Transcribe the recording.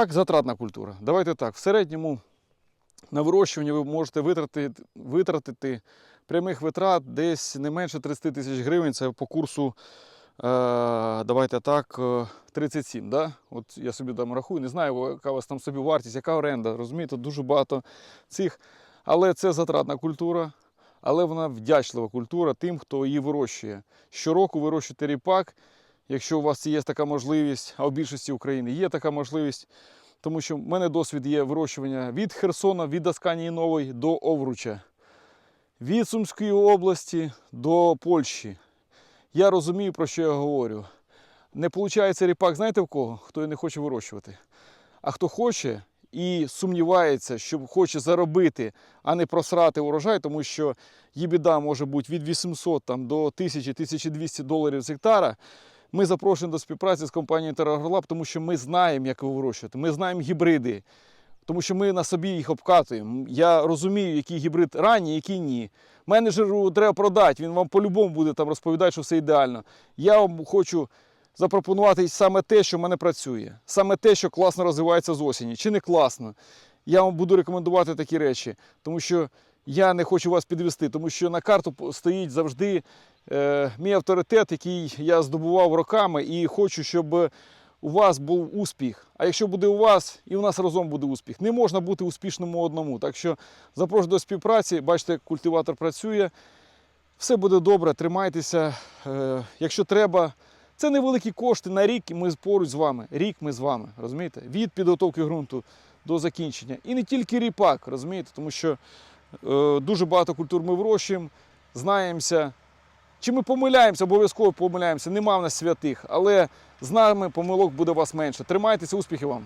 Так, затратна культура. Давайте так. В середньому на вирощування ви можете витратити, витратити прямих витрат десь не менше 30 тисяч гривень. Це по курсу, е, давайте так, е, 37. Да? От я собі там рахую, не знаю, яка у вас там собі вартість, яка оренда. Розумієте, дуже багато цих. Але це затратна культура, але вона вдячлива культура тим, хто її вирощує. Щороку вирощуйте ріпак, якщо у вас є така можливість, а у більшості України є така можливість. Тому що в мене досвід є вирощування від Херсона, від Асканії Нової до Овруча, від Сумської області до Польщі. Я розумію, про що я говорю. Не виходить ріпак, знаєте в кого? Хто не хоче вирощувати. А хто хоче і сумнівається, що хоче заробити, а не просрати урожай, тому що їбіда може бути від 800 там, до 1000-1200 доларів з гектара. Ми запрошуємо до співпраці з компанією TerraGroLab, тому що ми знаємо, як його вирощувати. Ми знаємо гібриди, тому що ми на собі їх обкатуємо. Я розумію, який гібрид ранній, який ні. Менеджеру треба продати, він вам по-любому буде там розповідати, що все ідеально. Я вам хочу запропонувати саме те, що в мене працює, саме те, що класно розвивається з осені, чи не класно. Я вам буду рекомендувати такі речі, тому що я не хочу вас підвести, тому що на карту стоїть завжди е, мій авторитет, який я здобував роками, і хочу, щоб у вас був успіх. А якщо буде у вас, і у нас разом буде успіх. Не можна бути успішному одному. Так що запрошую до співпраці. Бачите, культиватор працює. Все буде добре, тримайтеся. Е, якщо треба, це невеликі кошти на рік, ми поруч з вами. Рік ми з вами, розумієте? Від підготовки ґрунту до закінчення. І не тільки ріпак, розумієте, тому що дуже багато культур ми вирощуємо, знаємося. Чи ми помиляємося, обов'язково помиляємося, нема в нас святих, але з нами помилок буде вас менше. Тримайтеся, успіхів вам!